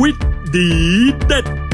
วิทย์ดีเด็ด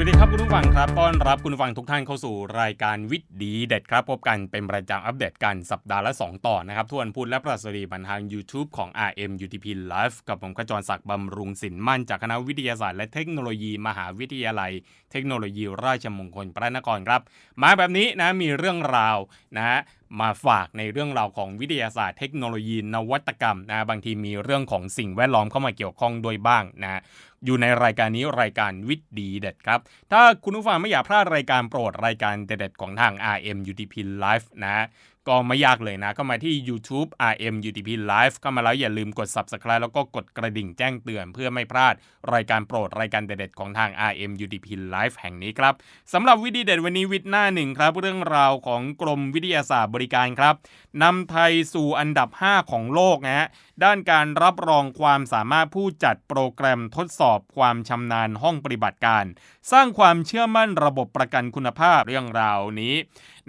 วัสดีครับคุณผู้ฟังครับต้อนรับคุณผู้ฟังทุกท่านเข้าสู่รายการวิทย์ดีเด็ดครับ พบกันเป็นประจำอัปเดตกันสัปดาห์ละ 2ตอนนะครับทวนพูดและประสดีบันทาง YouTube ของ RM UTP Live กับผมขจรศักดิ์บำรุงสินมั่นจากคณะวิทยาศาสตร์และเทคโนโลยี มหาวิทยาลัย เทคโนโลยีราชมงคลพระนครครับ มาแบบนี้นะมีเรื่องราวนะฮะมาฝากในเรื่องราวของวิทยาศาสตร์เทคโนโลยีนวัตกรรมนะบางทีมีเรื่องของสิ่งแวดล้อมเข้ามาเกี่ยวข้องด้วยบ้างนะ อยู่ในรายการนี้รายการวิทย์ดีเด็ดครับ ถ้าคุณผู้ฟังไม่อยากพลาดรายการโปรดรายการเด็ดๆของทาง RM UTP Live นะ ก็ไม่ยากเลยนะ ก็มาที่ YouTube RM UTP Live เข้ามาแล้วอย่าลืมกด Subscribe แล้วก็กดกระดิ่งแจ้งเตือน เพื่อไม่พลาดรายการโปรดรายการเด็ดๆของทาง RM UTP Live แห่งนี้ครับสำหรับวิดีเด็ดวันนี้วิดหน้าหนึ่งครับ เรื่องราวของกรมวิทยาศาสตร์บริการครับนำไทยสู่อันดับ 5 ของโลกนะฮะด้านการรับรองความสามารถผู้จัดโปรแกรมทดสอบความชำนาญห้องปฏิบัติการ สร้างความเชื่อมั่นระบบประกันคุณภาพเรื่องราวนี้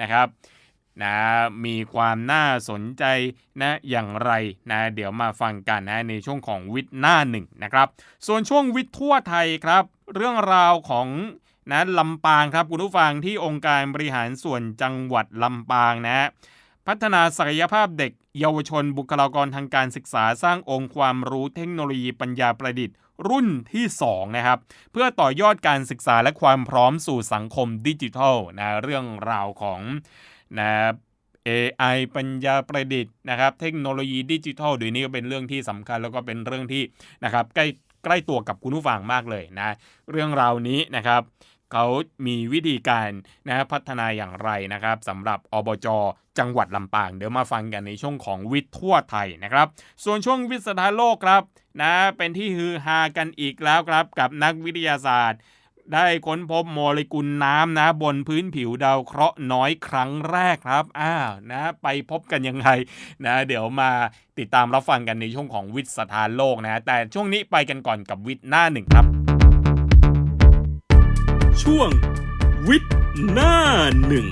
นะครับ นะมีความน่าสนใจนะอย่างไรนะเดี๋ยวมาฟังกันนะในช่วงของวิทย์หน้าหนึ่งนะครับ ส่วนช่วงวิทย์ทั่วไทยครับ เรื่องราวของนะลำปางครับคุณผู้ฟังที่องค์การบริหารส่วนจังหวัดลำปางนะพัฒนาศักยภาพเด็กเยาวชนบุคลากรทางการศึกษาสร้างองค์ความรู้เทคโนโลยีปัญญาประดิษฐ์ รุ่นที่ 2 นะครับ เพื่อต่อยอดการศึกษาและความพร้อมสู่สังคมดิจิทัลนะเรื่องราวของ นะ AI ปัญญาประดิษฐ์นะครับ เทคโนโลยีดิจิทัลดี๋ยนี้ก็เป็นเรื่องที่สำคัญแล้วก็เป็นเรื่องที่นะครับใกล้ใกล้ตัวกับคุณผู้ฟังมากเลยนะ เรื่องราวนี้นะครับเขามีวิธีการนะพัฒนาอย่างไรนะครับสำหรับอบจ จังหวัดลำปาง เดี๋ยวมาฟังกันในช่วงของวิทย์ทั่วไทยนะครับ ส่วนช่วงวิสถานโลกครับนะเป็นที่ฮือฮากันอีกแล้วครับกับนักวิทยาศาสตร์ ได้ค้นพบโมเลกุลน้ำนะ บนพื้นผิวดาวเคราะห์น้อยครั้งแรกครับอ้าวนะไปพบกันยังไงนะเดี๋ยวมาติดตามรับฟังกันในช่วงของวิทย์สถานโลกนะแต่ช่วงนี้ไปกันก่อนกับวิทย์หน้าหนึ่งครับ ช่วงวิทย์หน้าหนึ่ง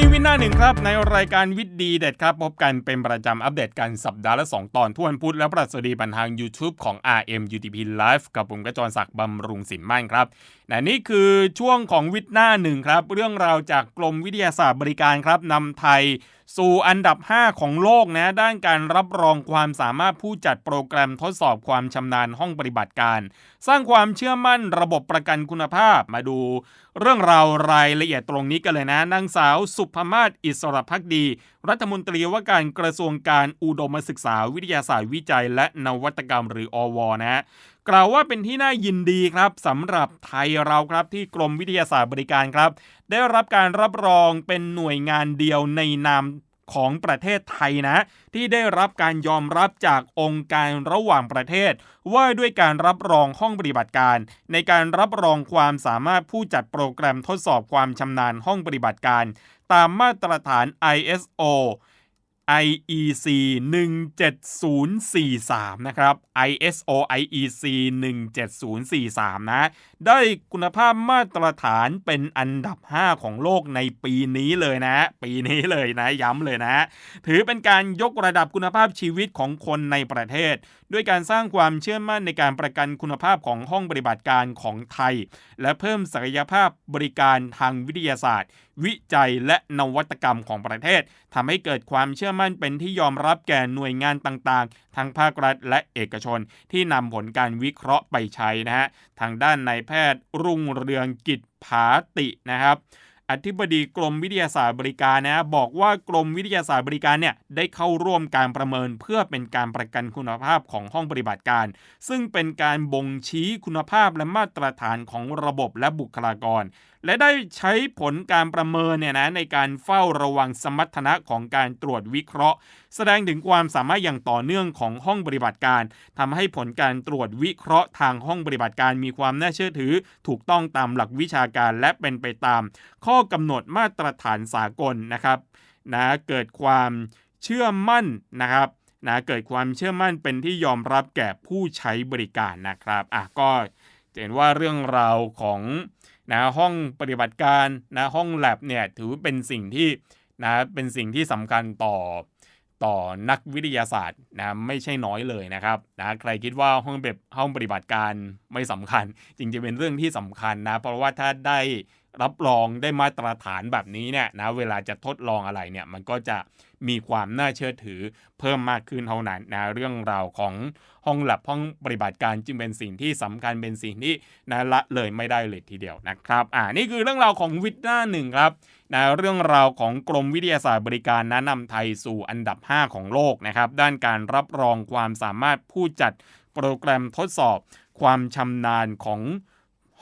ช่วินี้วิทย์หน้าหนึ่งครับ ในรายการวิทย์ดีเด็ดครับ พบกันเป็นประจำอัปเดตกันสัปดาห์ละ 2 ตอนทุกวันพุธและประสดีบันทาง YouTube ของ RM UTP Live กับผมกระจรศักดิ์บำรุงสินมั่นครับนนี่คือช่วงของวิทย์หน้าหนึ่งครับ เรื่องราวจากกรมวิทยาศาสตร์บริการครับนำไทย สู่อันดับ 5 ของโลกนะด้านการรับรองความสามารถผู้จัดโปรแกรมทดสอบความชำนาญห้องปฏิบัติการ สร้างความเชื่อมั่นระบบประกันคุณภาพมาดู เรื่องราวรายละเอียดตรงนี้กันเลยนะนางสาวสุภมาศอิสรพักดี รัฐมนตรีว่าการกระทรวงการอุดมศึกษาวิทยาศาสตร์วิจัย และนวัตกรรมหรืออวนะกล่าวว่าเป็นที่น่ายินดีครับสำหรับไทยเราครับที่กรมวิทยาศาสตร์บริการครับ ได้รับการรับรองเป็นหน่วยงานเดียวในนามของประเทศไทยนะ ที่ได้รับการยอมรับจากองค์การระหว่างประเทศ ว่าด้วยการรับรองห้องปฏิบัติการ ในการรับรองความสามารถผู้จัดโปรแกรมทดสอบความชำนาญห้องปฏิบัติการ ตามมาตรฐาน ISO IEC 17043 นะครับ ISO IEC 17043 นะ ได้คุณภาพมาตรฐานเป็นอันดับ 5 ของโลกในปีนี้เลยนะ ปีนี้เลยนะ ย้ำเลยนะ ถือเป็นการยกระดับคุณภาพชีวิตของคนในประเทศ ด้วยการสร้างความเชื่อมั่นในการประกันคุณภาพของห้องปฏิบัติการของไทย และเพิ่มศักยภาพบริการทางวิทยาศาสตร์ วิจัยและนวัตกรรมของประเทศทำให้เกิดความเชื่อมั่นเป็นที่ยอมรับแก่หน่วยงานต่างๆ ทั้งภาครัฐและเอกชน ที่นำผลการวิเคราะห์ไปใช้นะฮะทางด้านนายแพทย์รุ่งเรืองกิจผาตินะครับ อธิบดีกรมวิทยาศาสตร์บริการนะบอกว่ากรมวิทยาศาสตร์บริการเนี่ยได้เข้าร่วมการประเมินเพื่อเป็นการประกันคุณภาพของห้องปฏิบัติการ ซึ่งเป็นการบ่งชี้คุณภาพและมาตรฐานของระบบและบุคลากรและได้ใช้ผลการประเมินเนี่ยนะในการเฝ้าระวังสมรรถนะของการตรวจวิเคราะห์ แสดงถึงความสามารถอย่างต่อเนื่องของห้องปฏิบัติการทำให้ผลการตรวจวิเคราะห์ทางห้องปฏิบัติการมีความน่าเชื่อถือ ถูกต้องตามหลักวิชาการและเป็นไปตาม ข้อกำหนดมาตรฐานสากลนะครับนะเกิดความเชื่อมั่นนะครับนะเกิดความเชื่อมั่นเป็นที่ยอมรับแก่ผู้ใช้บริการนะครับอะก็เห็นว่าเรื่องราวของ นะห้องปฏิบัติการนะห้องแลบเนี่ยถือเป็นสิ่งที่นะเป็นสิ่งที่สำคัญต่อต่อนักวิทยาศาสตร์นะไม่ใช่น้อยเลยนะครับนะใครคิดว่าห้องแบบห้องปฏิบัติการไม่สำคัญ จริงๆเป็นเรื่องที่สำคัญนะ เพราะว่าถ้าได้รับรองได้มาตรฐานแบบนี้เนี่ยนะเวลาจะทดลองอะไรเนี่ยมันก็จะมีความน่าเชื่อถือเพิ่มมากขึ้นเท่านั้นนะเรื่องราวของห้องหลับห้องปฏิบัติการจึงเป็นสิ่งที่สำคัญเป็นสิ่งที่นะละเลยไม่ได้เลยทีเดียวนะครับอ่านี่คือเรื่องราวของวิทย์หน้าหนึ่งครับนะเรื่องราวของกรมวิทยาศาสตร์บริการนะนำไทยสู่อันดับ 5 ของโลกนะครับด้านการรับรองความสามารถผู้จัดโปรแกรมทดสอบความชำนาญของ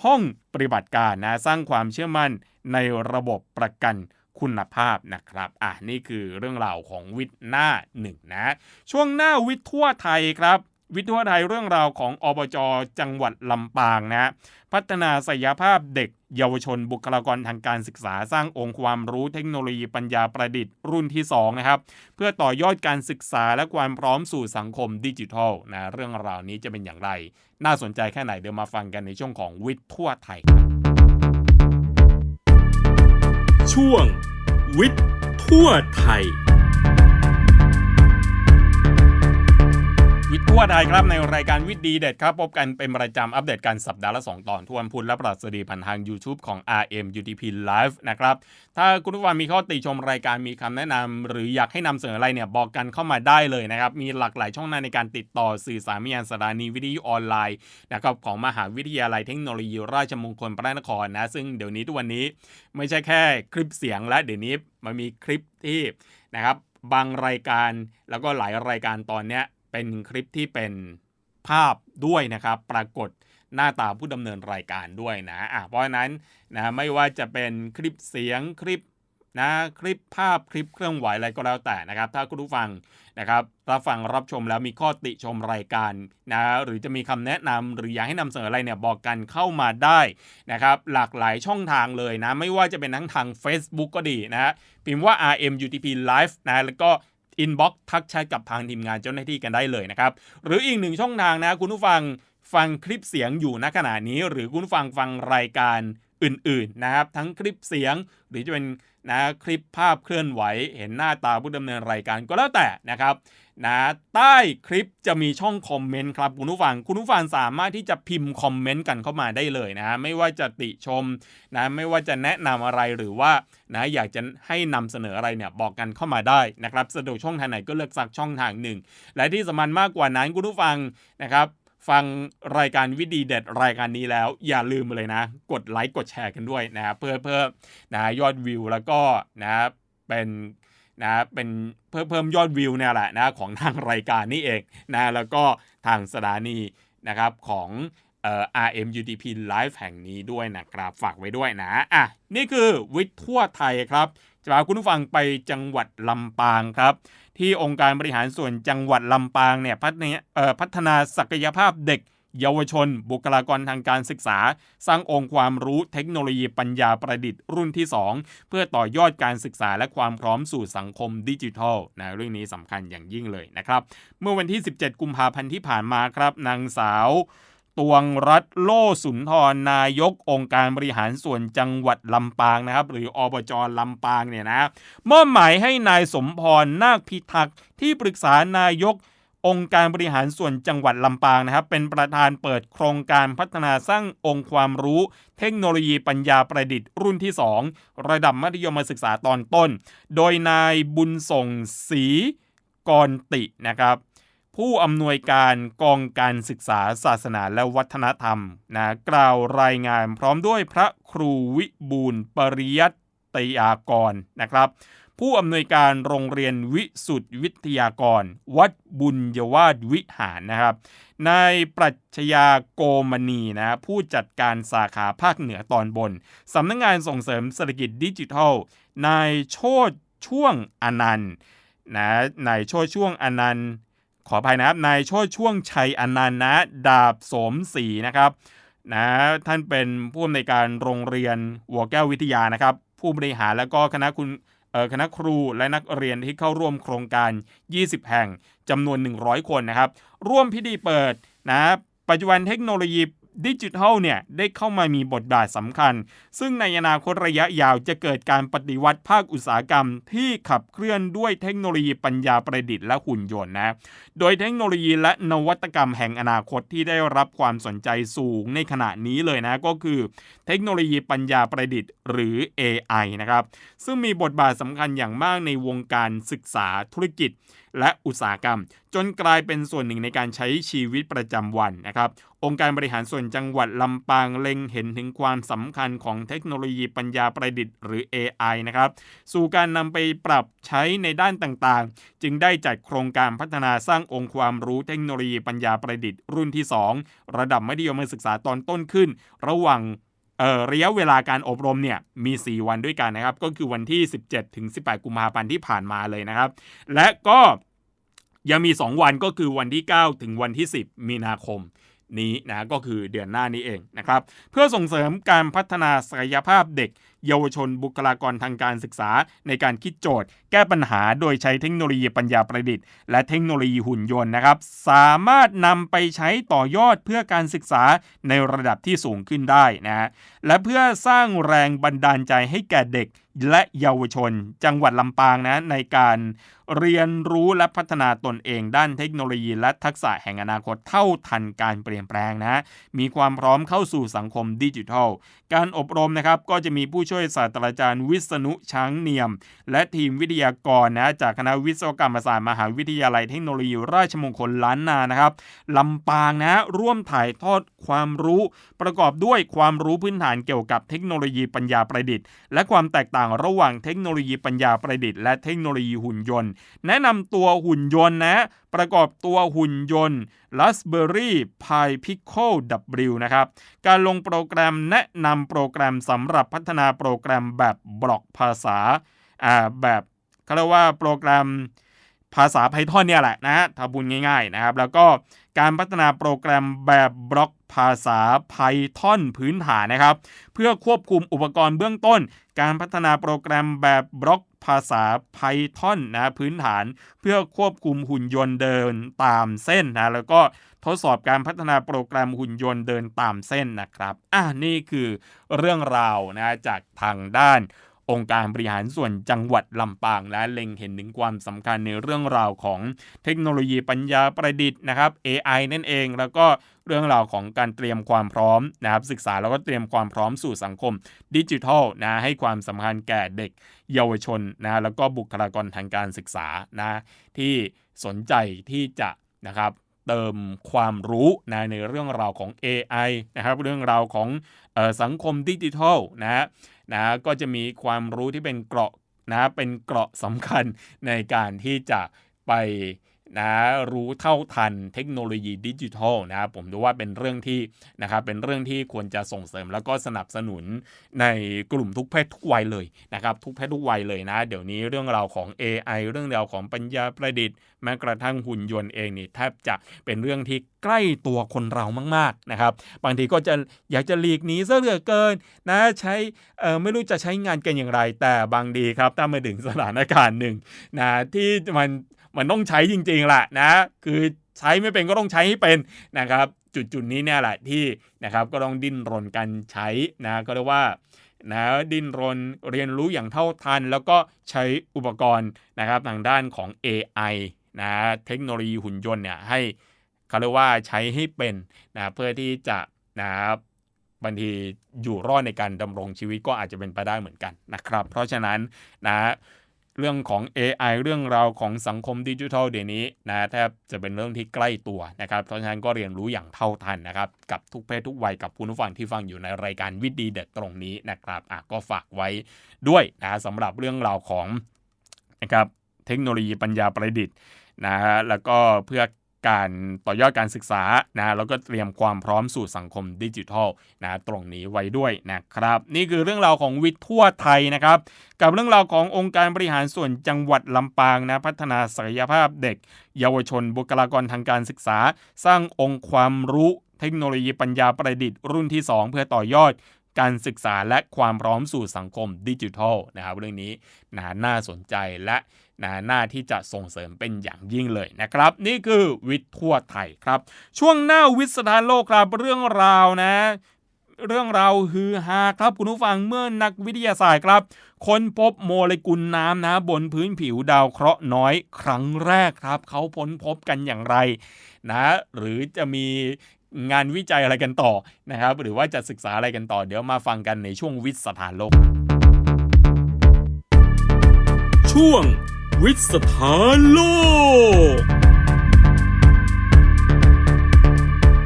ห้องปฏิบัติการนะสร้างความเชื่อมั่นในระบบประกันคุณภาพนะครับอะนี่คือเรื่องราวของวิทย์หน้าหนึ่งนะ ช่วงหน้าวิทย์ทั่วไทยครับ วิทย์ทั่วไทยเรื่องราวของอบจจังหวัดลำปางนะพัฒนาศักยภาพเด็กเยาวชนบุคลากรทางการศึกษาสร้างองค์ความรู้เทคโนโลยีปัญญาประดิษฐ์รุ่นที่2นะครับเพื่อต่อยอดการศึกษาและความพร้อมสู่สังคมดิจิทัลนะเรื่องราวนี้จะเป็นอย่างไร น่าสนใจแค่ไหนเดี๋ยวมาฟังกันในช่วงของวิทย์ทั่วไทย ช่วง วิทย์ทั่วไทย วิทย์ทั่วไทยครับในรายการวิทย์ดีเด็ดครับพบกันเป็นประจำอัปเดตกันสัปดาห์ละ 2 ตอนทวนพุธและประสดีผ่านทาง YouTube ของ RM UTP Live นะครับ ถ้าคุณผู้ฟังมีข้อติชมรายการมีคำแนะนำหรืออยากให้นำเสนออะไรเนี่ยบอกกันเข้ามาได้เลยนะครับ มีหลากหลายช่องทางในการติดต่อสื่อสารมิยานสถานีวิทยุออนไลน์นะครับของมหาวิทยาลัยเทคโนโลยีราชมงคลพระนครนะ ซึ่งเดี๋ยวนี้ทุกวันนี้ไม่ใช่แค่คลิปเสียงและเดี๋ยวนี้มันมีคลิปที่นะครับบางรายการแล้วก็หลายรายการตอนเนี้ย เป็นคลิปที่เป็นภาพด้วยนะครับ ปรากฏหน้าตาผู้ดำเนินรายการด้วยนะอะเพราะฉะนั้นนะไม่ว่าจะเป็นคลิปเสียงคลิปนะคลิปภาพคลิปเครื่องไหวอะไรก็แล้วแต่นะครับ ถ้าคุณผู้ฟังนะครับรับฟังรับชมแล้วมีข้อติชมรายการนะหรือจะมีคำแนะนำหรืออยากให้นำเสนออะไรเนี่ยบอกกันเข้ามาได้นะครับ หลากหลายช่องทางเลยนะ ไม่ว่าจะเป็นทั้งทาง Facebook ก็ดีนะพิมพ์ว่า RMUTP Live นะแล้วก็ อินบ็อกทักแชทกับทางทีมงานเจ้าหน้าที่กันได้เลยนะครับ หรืออีกหนึ่งช่องทางนะ คุณผู้ฟังฟังคลิปเสียงอยู่ณขณะนี้ หรือคุณผู้ฟังฟังรายการอื่นๆนะครับ ทั้งคลิปเสียงหรือจะเป็นนะคลิปภาพเคลื่อนไหว เห็นหน้าตาผู้ดำเนินรายการก็แล้วแต่นะครับ นะใต้คลิปจะมีช่องคอมเมนต์ครับคุณผู้ฟังคุณผู้ฟังสามารถที่จะพิมพ์คอมเมนต์กันเข้ามาได้เลยนะไม่ว่าจะติชมนะไม่ว่าจะแนะนำอะไรหรือว่านะอยากจะให้นำเสนออะไรเนี่ยบอกกันเข้ามาได้นะครับสะดวกช่องทางไหนก็เลือกสักช่องทางหนึ่ง และที่สำคัญมากกว่านั้นคุณผู้ฟังนะครับฟังรายการวิดีเด็ดรายการนี้แล้ว อย่าลืมเลยนะ กดไลค์กดแชร์กันด้วยนะครับเพื่อเพิ่มนะยอดวิวแล้วก็นะเป็น นะเป็นเพิ่มเพิ่มยอดวิวเนี่ยแหละนะของทางรายการนี่เองนะแล้วก็ทางสถานีนะครับของเอ่อ RMUTP Live แห่งนี้ด้วยนะครับฝากไว้ด้วยนะอะนี่คือวิทย์ทั่วไทยครับจะพาคุณผู้ฟังไปจังหวัดลำปางครับ ที่องค์การบริหารส่วนจังหวัดลำปางเนี่ยพัฒนาพัฒนาศักยภาพเด็ก เยาวชน บุคลากรทางการศึกษา สร้างองค์ความรู้เทคโนโลยีปัญญาประดิษฐ์รุ่นที่ 2 เพื่อต่อยอดการศึกษาและความพร้อมสู่สังคมดิจิทัลนะเรื่องนี้สำคัญอย่างยิ่งเลยนะครับ เมื่อวันที่ 17 กุมภาพันธ์ที่ผ่านมาครับ นางสาวตวงรัฐโลสุนทรนายกองค์การบริหารส่วนจังหวัดลำปางนะครับ หรืออบจลำปางเนี่ยนะมอบหมายให้นายสมพรนาคพิทักษ์ที่ปรึกษานายก องค์การบริหารส่วนจังหวัดลำปางนะครับ เป็นประธานเปิดโครงการพัฒนาสร้างองค์ความรู้ เทคโนโลยีปัญญาประดิษฐ์รุ่นที่ 2 ระดับมัธยมศึกษาตอนต้น โดยนายบุญส่งศรีกรตินะครับ ผู้อำนวยการกองการศึกษาศาสนาและวัฒนธรรมนะกล่าวรายงานพร้อมด้วยพระครูวิบูลปริยัตยากรนะครับ ผู้อำนวยการโรงเรียนวิสุทธิวิทยากร วัดบุญยวาสวิหารนะครับนายปรัชญาโกมณีนะผู้จัดการสาขาภาคเหนือตอนบนสำนักงงานส่งเสริมเศรษฐกิจดิจิทัลนายโชดช่วงอนันต์นะนายโชดช่วงอนันต์ขออภัยนะครับนายโชดช่วงชัยอนันต์นะดาบสมศรีนะครับนะท่านเป็นผู้อำนวยการโรงเรียนหัวแก้ววิทยานะครับ ผู้บริหารแล้วก็คณะคุณ คณะครูและนักเรียนที่เข้าร่วมโครงการ 20 แห่งจำนวน 100 คนนะครับ ร่วมพิธีเปิดนะปัจจุบันเทคโนโลยี ดิจิทัลเนี่ยได้เข้ามามีบทบาทสำคัญ ซึ่งในอนาคตระยะยาวจะเกิดการปฏิวัติภาคอุตสาหกรรม ที่ขับเคลื่อนด้วยเทคโนโลยีปัญญาประดิษฐ์และหุ่นยนต์นะ โดยเทคโนโลยีและนวัตกรรมแห่งอนาคตที่ได้รับความสนใจสูงในขณะนี้เลยนะก็คือ เทคโนโลยีปัญญาประดิษฐ์ หรือ AI นะครับซึ่งมีบทบาทสำคัญอย่างมากในวงการศึกษาธุรกิจ และอุตสาหกรรม จนกลายเป็นส่วนหนึ่งในการใช้ชีวิตประจำวันนะครับองค์การบริหารส่วนจังหวัดลำปางเล็งเห็นถึงความสำคัญของเทคโนโลยีปัญญาประดิษฐ์หรือ AI นะครับสู่การนำไปปรับใช้ในด้านต่างๆ จึงได้จัดโครงการพัฒนาสร้างองค์ความรู้เทคโนโลยีปัญญาประดิษฐ์รุ่นที่ 2 ระดับมัธยมศึกษาตอนต้นขึ้น ระหว่างระยะเวลาการอบรมเนี่ยมี 4 วันด้วยกันนะครับ ก็คือวันที่ 17 ถึง 18 กุมภาพันธ์ที่ผ่านมาเลยนะครับ และก็ ยังมี 2 วันก็คือวันที่ 9 ถึงวันที่ 10 มีนาคมนี้นะก็คือเดือนหน้านี้เองนะครับ เพื่อส่งเสริมการพัฒนาศักยภาพเด็กเยาวชนบุคลากรทางการศึกษา ในการคิดโจทย์ แก้ปัญหาโดยใช้เทคโนโลยีปัญญาประดิษฐ์และเทคโนโลยีหุ่นยนต์นะครับ สามารถนำไปใช้ต่อยอดเพื่อการศึกษาในระดับที่สูงขึ้นได้นะฮะและเพื่อสร้างแรงบันดาลใจให้แก่เด็กและเยาวชน จังหวัดลำปางนะในการเรียนรู้และพัฒนาตนเองด้านเทคโนโลยี และทักษะแห่งอนาคตเท่าทันการเปลี่ยนแปลงนะมีความพร้อมเข้าสู่สังคมดิจิทัล การอบรมนะครับก็จะมีผู้ช่วยศาสตราจารย์วิษณุช้างเนียม และทีมวิทยากรนะจากคณะวิศวกรรมศาสตร์มหาวิทยาลัยเทคโนโลยีราชมงคลล้านนานะครับลำปางนะร่วมถ่ายทอดความรู้ ประกอบด้วยความรู้พื้นฐานเกี่ยวกับเทคโนโลยีปัญญาประดิษฐ์ และความแตกต่างระหว่างเทคโนโลยีปัญญาประดิษฐ์และเทคโนโลยีหุ่นยนต์ แนะนำตัวหุ่นยนต์นะประกอบตัวหุ่นยนต์ Raspberry Pi Pico W นะครับ การลงโปรแกรมแนะนำโปรแกรมสำหรับพัฒนาโปรแกรมแบบบล็อกภาษาอ่าแบบเขาเรียกว่าโปรแกรม ภาษา Python เนี่ยแหละนะถ้าบุญง่ายๆนะครับ แล้วก็การพัฒนาโปรแกรมแบบบล็อกภาษา Python พื้นฐานนะครับ เพื่อควบคุมอุปกรณ์เบื้องต้น การพัฒนาโปรแกรมแบบบล็อกภาษา Python นะพื้นฐาน เพื่อควบคุมหุ่นยนต์เดินตามเส้นนะแล้วก็ทดสอบการพัฒนาโปรแกรมหุ่นยนต์เดินตามเส้นนะครับอะนี่คือเรื่องราวนะจากทางด้าน องค์การบริหารส่วนจังหวัดลำปาง และเล็งเห็นถึงความสำคัญในเรื่องราวของเทคโนโลยีปัญญาประดิษฐ์นะครับ AI นั่นเองแล้วก็เรื่องราวของการเตรียมความพร้อมนะครับศึกษาแล้วก็เตรียมความพร้อมสู่สังคมดิจิทัลนะให้ความสำคัญแก่เด็กเยาวชนนะแล้วก็บุคลากรทางการศึกษานะที่สนใจที่จะนะครับเติมความรู้นะในเรื่องราวของ AI นะครับเรื่องราวของออสังคมดิจิทัลนะ นะก็จะมีความรู้ที่เป็นเกราะนะเป็นเกราะสำคัญในการที่จะไป นะรู้เท่าทันเทคโนโลยีดิจิทัลนะครับผมดูว่าเป็นเรื่องที่นะครับเป็นเรื่องที่ควรจะส่งเสริมแล้วก็สนับสนุนในกลุ่มทุกเพศทุกวัยเลยนะครับทุกเพศทุกวัยเลยนะ เดี๋ยวนี้เรื่องราวของ AI เรื่องราวของปัญญาประดิษฐ์แม้กระทั่งหุ่นยนต์เองนี่แทบจะเป็นเรื่องที่ใกล้ตัวคนเรามากๆนะครับบางทีก็จะอยากจะหลีกหนีซะเหลือเกินนะใช้เออไม่รู้จะใช้งานกันอย่างไร แต่บางดีครับถ้ามาถึงสถานการณ์หนึ่งนะที่มัน มันต้องใช้จริงๆแหละนะ คือใช้ไม่เป็นก็ต้องใช้ให้เป็นนะครับ จุดจุดนี้เนี่ยแหละที่นะครับก็ต้องดิ้นรนกันใช้นะก็เรียกว่านะดิ้นรนเรียนรู้อย่างเท่าทัน แล้วก็ใช้อุปกรณ์นะครับทางด้านของ AI นะเทคโนโลยีหุ่นยนต์เนี่ยให้เขาเรียกว่าใช้ให้เป็นนะเพื่อที่จะนะครับบางทีอยู่รอดในการดำรงชีวิตก็อาจจะเป็นไปได้เหมือนกันนะครับ เพราะฉะนั้นนะ เรื่องของ AI เรื่องราวของสังคมดิจิทัลเดี๋ยวนี้นะแทบจะเป็นเรื่องที่ใกล้ตัวนะครับ เพราะฉะนั้นก็เรียนรู้อย่างเท่าทันนะครับ กับทุกเพศทุกวัยกับคุณผู้ฟังที่ฟังอยู่ในรายการวิดีเด็ดตรงนี้นะครับอะก็ฝากไว้ด้วยนะสำหรับเรื่องราวของนะครับเทคโนโลยีปัญญาประดิษฐ์นะฮะแล้วก็เพื่อ การต่อยอดการศึกษานะแล้วก็เตรียมความพร้อมสู่สังคมดิจิทัลนะตรงนี้ไว้ด้วยนะครับ นี่คือเรื่องราวของวิทย์ทั่วไทยนะครับ กับเรื่องราวขององค์การบริหารส่วนจังหวัดลำปางนะพัฒนาศักยภาพเด็ก เยาวชนบุคลากรทางการศึกษา สร้างองค์ความรู้เทคโนโลยีปัญญาประดิษฐ์รุ่นที่ 2 เพื่อต่อยอดการศึกษาและความพร้อมสู่สังคมดิจิทัลนะครับเรื่องนี้นะน่าสนใจและ นะน้าที่จะส่งเสริมเป็นอย่างยิ่งเลยนะครับ นี่คือวิทย์ทั่วไทยครับ ช่วงหน้าวิทย์สถานโลกครับเรื่องราวนะ เรื่องราวฮือฮาครับคุณผู้ฟังเมื่อนักวิทยาศาสตร์ครับ ค้นพบโมเลกุลน้ำนะบนพื้นผิวดาวเคราะห์น้อยครั้งแรกครับ เขาพ้นพบกันอย่างไรนะ หรือจะมีงานวิจัยอะไรกันต่อนะครับ หรือว่าจะศึกษาอะไรกันต่อ เดี๋ยวมาฟังกันในช่วงวิทย์สถานโลก ช่วง วิทย์สถานโลก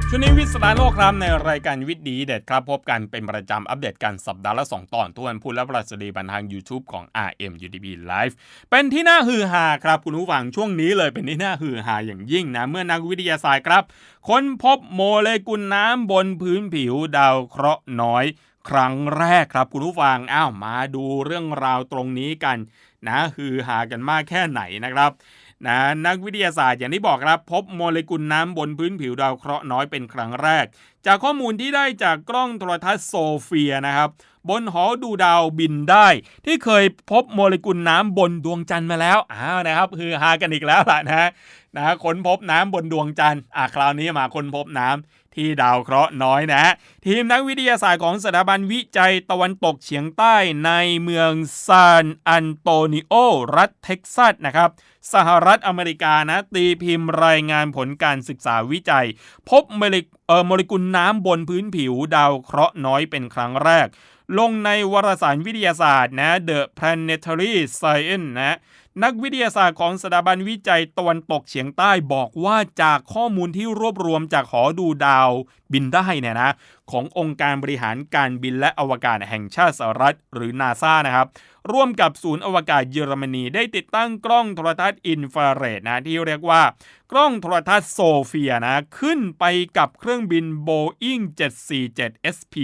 ช่วงนี้วิทย์สถานโลกครับในรายการวิทย์ดีเด็ดครับพบกันเป็นประจำอัปเดตกันสัปดาห์ละ 2 ตอนทุกวันพุธและพฤหัสบดีบันทาง YouTube ของ RM UDB Live เป็นที่น่าฮือฮาครับคุณผู้ฟังช่วงนี้เลยเป็นที่น่าฮือฮาอย่างยิ่งนะ เมื่อนักวิทยาศาสตร์ครับ ค้นพบโมเลกุลน้ำบนพื้นผิวดาวเคราะห์น้อยครั้งแรกครับคุณผู้ฟัง อ้าว มาดูเรื่องราวตรงนี้กัน นะฮือฮากันมากแค่ไหนนะครับนะนักวิทยาศาสตร์อย่างที่บอกครับ พบโมเลกุลน้ำบนพื้นผิวดาวเคราะห์น้อยเป็นครั้งแรก จากข้อมูลที่ได้จากกล้องโทรทัศน์โซเฟียนะครับ บนหอดูดาวบินได้ ที่เคยพบโมเลกุลน้ำบนดวงจันทร์มาแล้วอ้าวนะครับคือฮากันอีกแล้วล่ะนะนะค้นพบน้ำบนดวงจันทร์อะคราวนี้มาค้นพบน้ำ ที่ดาวเคราะห์น้อยนะ ทีมนักวิทยาศาสตร์ของสถาบันวิจัยตะวันตกเฉียงใต้ในเมืองซานอันโตนิโอ รัฐเท็กซัสนะครับ สหรัฐอเมริกานะ ตีพิมพ์รายงานผลการศึกษาวิจัย พบโมเลเอ่อโมเลกุลน้ำบนพื้นผิวดาวเคราะห์น้อยเป็นครั้งแรก ลงในวารสารวิทยาศาสตร์นะ The Planetary Science นะ นักวิทยาศาสตร์ของสถาบันวิจัยตะวันตกเฉียงใต้บอกว่าจากข้อมูลที่รวบรวมจากหอดูดาว บินได้เนี่ยนะขององค์การบริหารการบินและอวกาศแห่งชาติสหรัฐหรือนาซานะครับร่วมกับศูนย์อวกาศเยอรมนีได้ติดตั้งกล้องโทรทัศน์อินฟราเรดนะที่เรียกว่ากล้องโทรทัศน์โซเฟียนะขึ้นไปกับเครื่องบิน Boeing 747 SP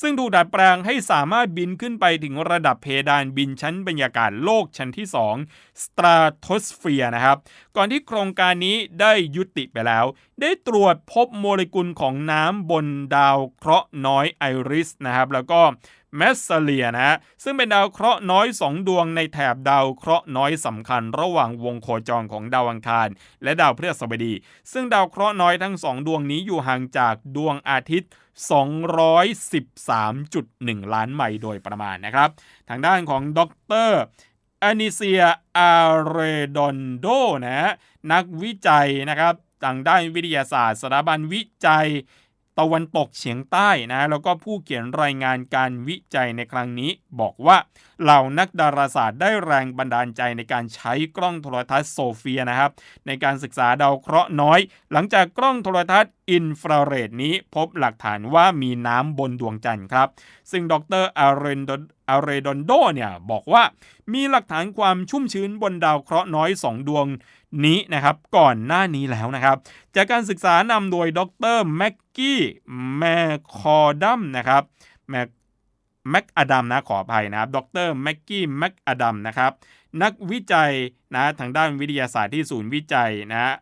ซึ่งถูกดัดแปลงให้สามารถบินขึ้นไปถึงระดับเพดานบินชั้นบรรยากาศโลกชั้นที่ 2 Stratosphere นะครับก่อนที่โครงการนี้ได้ยุติไปแล้ว ได้ตรวจพบโมเลกุลของน้ำบนดาวเคราะห์น้อยไอริสนะครับ แล้วก็แมสเซเลียนะฮะซึ่งเป็นดาวเคราะห์น้อย 2 ดวงในแถบดาวเคราะห์น้อยสำคัญ ระหว่างวงโคจรของดาวอังคาร และดาวพฤหัสบดี ซึ่งดาวเคราะห์น้อยทั้ง 2 ดวงนี้อยู่ห่างจากดวงอาทิตย์ 213.1 ล้านไมล์โดยประมาณนะครับ ทางด้านของดรอานิเซียอาเรดอนโดนะฮะนักวิจัยนะครับทางด้านวิทยาศาสตร์สถาบันวิจัย ตะวันตกเฉียงใต้นะแล้วก็ผู้เขียนรายงานการวิจัยในครั้งนี้ บอกว่าเหล่านักดาราศาสตร์ได้แรงบันดาลใจในการใช้กล้องโทรทัศน์โซเฟียนะครับ ในการศึกษาดาวเคราะห์น้อย หลังจากกล้องโทรทัศน์อินฟราเรดนี้พบหลักฐานว่ามีน้ำบนดวงจันทร์ครับ ซึ่งดรอารนโดอาเรดอนโดเนี่ยบอกว่ามีหลักฐานความชุ่มชื้นบนดาวเคราะห์น้อย 2 ดวง นี้นะครับก่อนหน้านี้แล้วนะครับ จากการศึกษานำโดยดรแม็กกี้แมคคอร์ดัมนะครับแมคแม็กอดัมนะขออภัยนะครับ ดรแม็กกี้แม็กอดัมนะครับ นักวิจัยนะทางด้านวิทยาศาสตร์ที่ศูนย์วิจัยนะ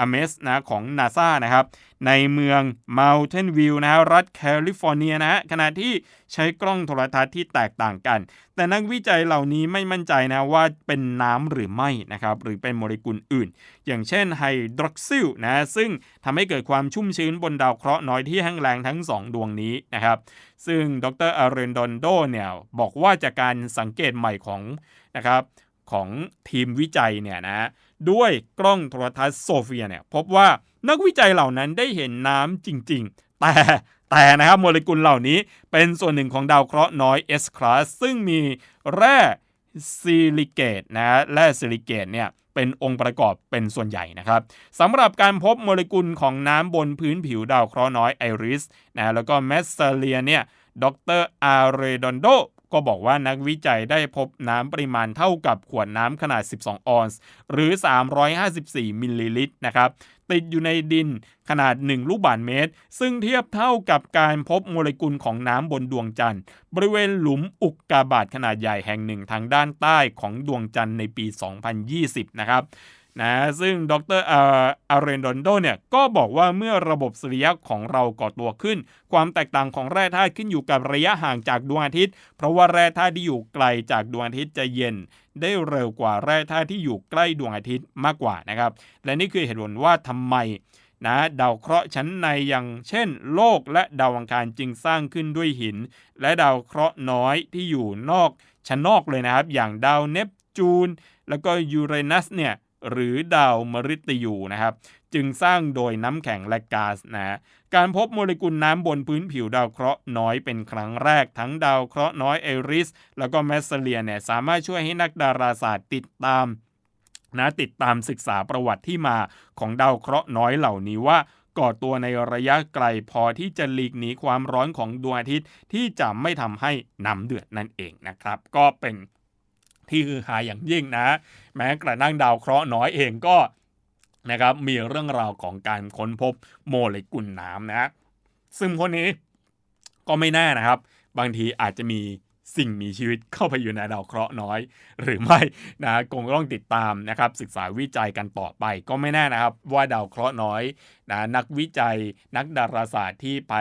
อเมสนะของ NASA นะครับในเมือง Mountain View นะฮะรัฐแคลิฟอร์เนียนะฮะขณะที่ใช้กล้องโทรทัศน์ที่แตกต่างกัน แต่นักวิจัยเหล่านี้ไม่มั่นใจนะว่าเป็นน้ำหรือไม่นะครับหรือเป็นโมเลกุลอื่น อย่างเช่นไฮดรอกซิลนะซึ่งทำให้เกิดความชุ่มชื้นบนดาวเคราะห์น้อยที่แห้งแล้งทั้ง 2 ดวงนี้นะครับซึ่งดรอาเรนดอนโดเนี่ยบอกว่าจากการสังเกตใหม่ของนะครับของทีมวิจัยเนี่ยนะ ด้วยกล้องโทรทัศน์โซเฟียเนี่ยพบว่านักวิจัยเหล่านั้นได้เห็นน้ำจริง ๆ แต่แต่นะครับโมเลกุลเหล่านี้เป็นส่วนหนึ่งของดาวเคราะห์น้อย S class ซึ่งมีแร่ซิลิเกตนะแร่ซิลิเกตเนี่ยเป็นองค์ประกอบเป็นส่วนใหญ่นะครับสำหรับการพบโมเลกุลของน้ำบนพื้นผิวดาวเคราะห์น้อยไอริสนะแล้วก็แมสเซเลียเนี่ยดรอาร์เรดอนโด ก็บอกว่านักวิจัยได้พบน้ำปริมาณเท่ากับขวดน้ำขนาด 12 ออนซ์หรือ 354 มิลลิลิตรนะครับติดอยู่ในดินขนาด 1 ลูกบาศก์เมตร ซึ่งเทียบเท่ากับการพบโมเลกุลของน้ำบนดวงจันทร์ บริเวณหลุมอุกกาบาตขนาดใหญ่แห่งหนึ่งทางด้านใต้ของดวงจันทร์ในปี 2020 นะครับ นะซึ่งดรอาอาเรนดอนโดเนี่ยก็บอกว่าเมื่อระบบสุริยะของเราก่อตัวขึ้น ความแตกต่างของแร่ธาตุขึ้นอยู่กับระยะห่างจากดวงอาทิตย์ เพราะว่าแร่ธาตุที่อยู่ไกลจากดวงอาทิตย์จะเย็น ได้เร็วกว่าแร่ธาตุที่อยู่ใกล้ดวงอาทิตย์มากกว่านะครับ และนี่คือเหตุผลว่าทำไมนะดาวเคราะห์ชั้นในอย่างเช่น โลกและดาวอังคารจึงสร้างขึ้นด้วยหิน และดาวเคราะห์น้อยที่อยู่นอกชั้นนอกเลยนะครับ อย่างดาวเนปจูน แล้วก็ยูเรนัสเนี่ย หรือดาวมฤตยูนะครับ จึงสร้างโดยน้ำแข็งและก๊าซนะการพบโมเลกุลน้ำบนพื้นผิวดาวเคราะห์น้อยเป็นครั้งแรกทั้งดาวเคราะห์น้อยเอริส แล้วก็แมสเซเลียเนี่ยสามารถช่วยให้นักดาราศาสตร์ติดตามนะติดตามศึกษาประวัติที่มาของดาวเคราะห์น้อยเหล่านี้ว่าก่อตัวในระยะไกลพอที่จะหลีกหนีความร้อนของดวงอาทิตย์ที่จะไม่ทำให้น้ำเดือดนั่นเองนะครับ ก็เป็น ที่คือหาอย่างยิ่งนะ แม้กระทั่งดาวเคราะห์น้อยเองก็นะครับมีเรื่องราวของการค้นพบโมเลกุลน้ำนะซึ่งคนนี้ก็ไม่แน่นะครับ บางทีอาจจะมีสิ่งมีชีวิตเข้าไปอยู่ในดาวเคราะห์น้อย หรือไม่นะคงต้องติดตามนะครับ ศึกษาวิจัยกันต่อไป ก็ไม่แน่นะครับ ว่าดาวเคราะห์น้อยนะนักวิจัย นักดาราศาสตร์ที่ไป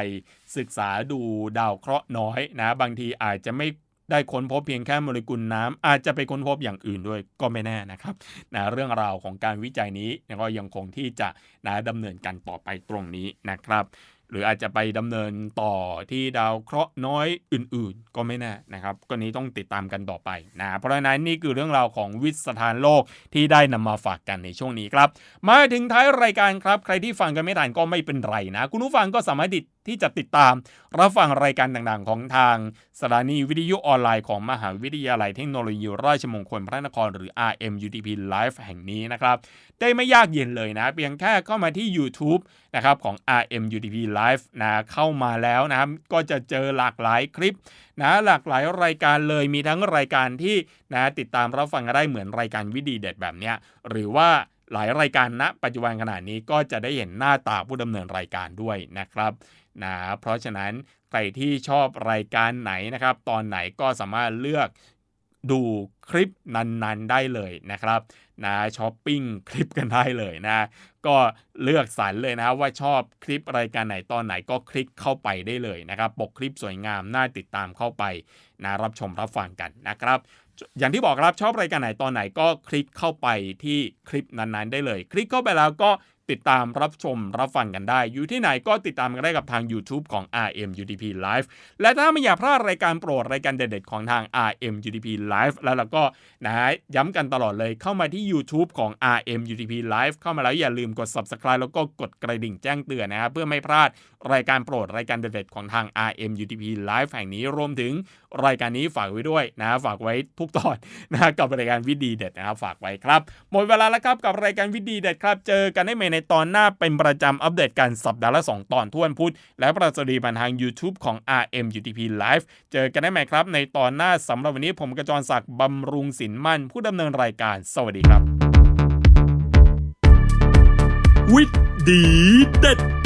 ศึกษาดูดาวเคราะห์น้อยนะ บางทีอาจจะไม่ ได้ค้นพบเพียงแค่โมเลกุลน้ำอาจจะไปค้นพบอย่างอื่นด้วยก็ไม่แน่นะครับนะเรื่องราวของการวิจัยนี้ก็ยังคงที่จะนะดำเนินกันต่อไปตรงนี้นะครับหรืออาจจะไปดำเนินต่อที่ดาวเคราะห์น้อยอื่นๆ ก็ไม่แน่นะครับก็นี้ต้องติดตามกันต่อไปนะเพราะฉะนั้นนี่คือเรื่องราวของวิสถานโลกที่ได้นำมาฝากกันในช่วงนี้ครับ มาถึงท้ายรายการครับ ใครที่ฟังกันไม่ทันก็ไม่เป็นไรนะ คุณผู้ฟังก็สามารถติด ที่จะติดตามรับฟังรายการต่างๆ ของทางสถานีวิทยุออนไลน์ของมหาวิทยาลัยเทคโนโลยีราชมงคลพระนครหรือ RMUTP Live แห่งนี้นะครับ ได้ไม่ยากเย็นเลยนะ เพียงแค่เข้ามาที่ YouTube นะครับของ RMUTP Live นะเข้ามาแล้วนะครับ ก็จะเจอหลากหลายคลิปนะหลากหลายรายการเลยมีทั้งรายการที่นะติดตามรับฟังได้เหมือนรายการวิดีเด็ดแบบเนี้ยหรือว่า หลายรายการณปัจจุบันขณะนี้ก็จะได้เห็นหน้าตาผู้ดำเนินรายการด้วยนะครับนะเพราะฉะนั้นใครที่ชอบรายการไหนนะครับ ตอนไหนก็สามารถเลือกดูคลิปนั้นๆได้เลยนะครับนะช้อปปิ้งคลิปกันได้เลยนะก็เลือกสรรเลยนะว่าชอบคลิปรายการไหนตอนไหนก็คลิกเข้าไปได้เลยนะครับ ปกคลิปสวยงามน่าติดตามเข้าไปนะรับชมรับฟังกันนะครับ อย่างที่บอกครับชอบรายการไหนตอนไหนก็คลิกเข้าไปที่คลิปนั้นๆ ได้เลย คลิกเข้าไปแล้วก็ ติดตามรับชมรับฟังกันได้ อยู่ที่ไหนก็ติดตามกันได้กับทาง YouTube ของ RM UDP Live และถ้าไม่อยากพลาดรายการโปรดรายการเด็ดๆของทาง RM UDP Live แล้วเราก็นะฮะย้ำกันตลอดเลยเข้ามาที่ YouTube ของ RM UDP Live เข้ามาแล้วอย่าลืมกด Subscribe แล้วก็กดกระดิ่งแจ้งเตือนนะครับเพื่อไม่พลาดรายการโปรดรายการเด็ดๆของทาง RM UDP Live แห่งนี้รวมถึงรายการนี้ฝากไว้ด้วยนะฝากไว้ทุกตอนนะกับรายการวิดีเด็ดนะครับฝากไว้ครับหมดเวลาแล้วครับกับรายการวิดีเด็ดครับเจอกันได้ใหม่ในตอนหน้าเป็นประจำอัปเดตกันสัปดาห์ละ 2 ตอนทุกวันพุธ และประสดีผ่านทาง YouTube ของ RM UTP Live เจอกันได้ไหมครับ ในตอนหน้าสำหรับวันนี้ผมกระจรศักดิ์บำรุงสินมั่น ผู้ดำเนินรายการ สวัสดีครับ วิดีเด็ด